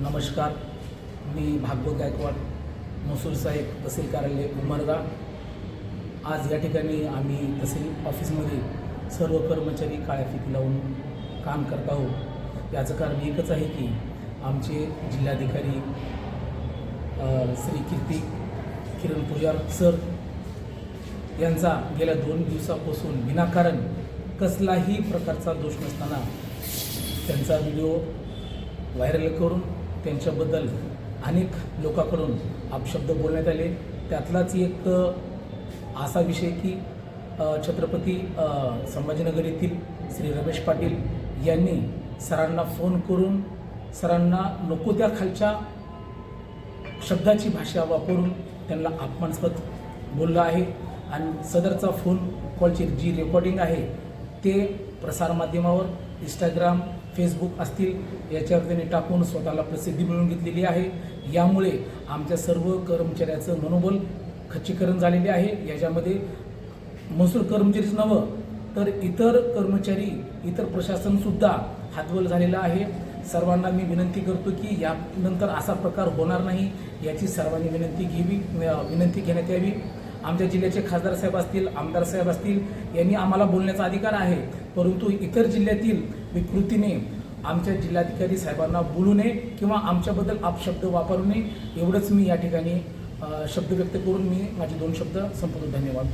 नमस्कार. मी भागवत गायकवाड महसूल साहेब तहसील कार्यालय उमरगा. आज या ठिकाणी आम्ही तहसील ऑफिसमध्ये सर्व कर्मचारी काळ्या फिती लावून काम करत आहोत. याचं कारण एकच आहे की आमचे जिल्हाधिकारी श्री कीर्ती किरण पुजार सर यांचा गेल्या दोन दिवसापासून विनाकारण कसलाही प्रकारचा दोष नसताना त्यांचा व्हिडिओ व्हायरल करून त्यांच्याबद्दल अनेक लोकांकडून अपशब्द बोलण्यात आले. त्यातलाच एक असा विषय की छत्रपती संभाजीनगर येथील श्री रमेश पाटील यांनी सरांना फोन करून सरांना नको त्या खालच्या शब्दाची भाषा वापरून त्यांना अपमानस्पद बोललं आहे. आणि सदरचा फोन कॉलची जी रेकॉर्डिंग आहे ते प्रसारमाध्यमावर इंस्टाग्राम फेसबुक असतील याच्यावर त्यांनी टाकून स्वतःला प्रसिद्धी मिळवून घेतलेली आहे. यामुळे आमच्या सर्व कर्मचाऱ्याचं मनोबल खच्चीकरण झालेले आहे. याच्यामध्ये महसूल कर्मचारीच नवं तर इतर कर्मचारी इतर प्रशासनसुद्धा हातवल झालेलं आहे. सर्वांना मी विनंती करतो की यानंतर असा प्रकार होणार नाही याची सर्वांनी विनंती घ्यावी विनंती घेण्यात यावी. आमच्या जिल्ह्याचे खासदार साहेब असतील आमदार साहेब असतील यांनी आम्हाला बोलण्याचा अधिकार आहे. परंतु इतर जिल्ह्यातील विकृतीने आमच्या जिल्हाधिकारी साहेबांना बोलू नये किंवा आमच्याबद्दल अपशब्द वापरू नये एवढंच मी या ठिकाणी शब्द व्यक्त करून मी माझे दोन शब्द संपवतो. धन्यवाद.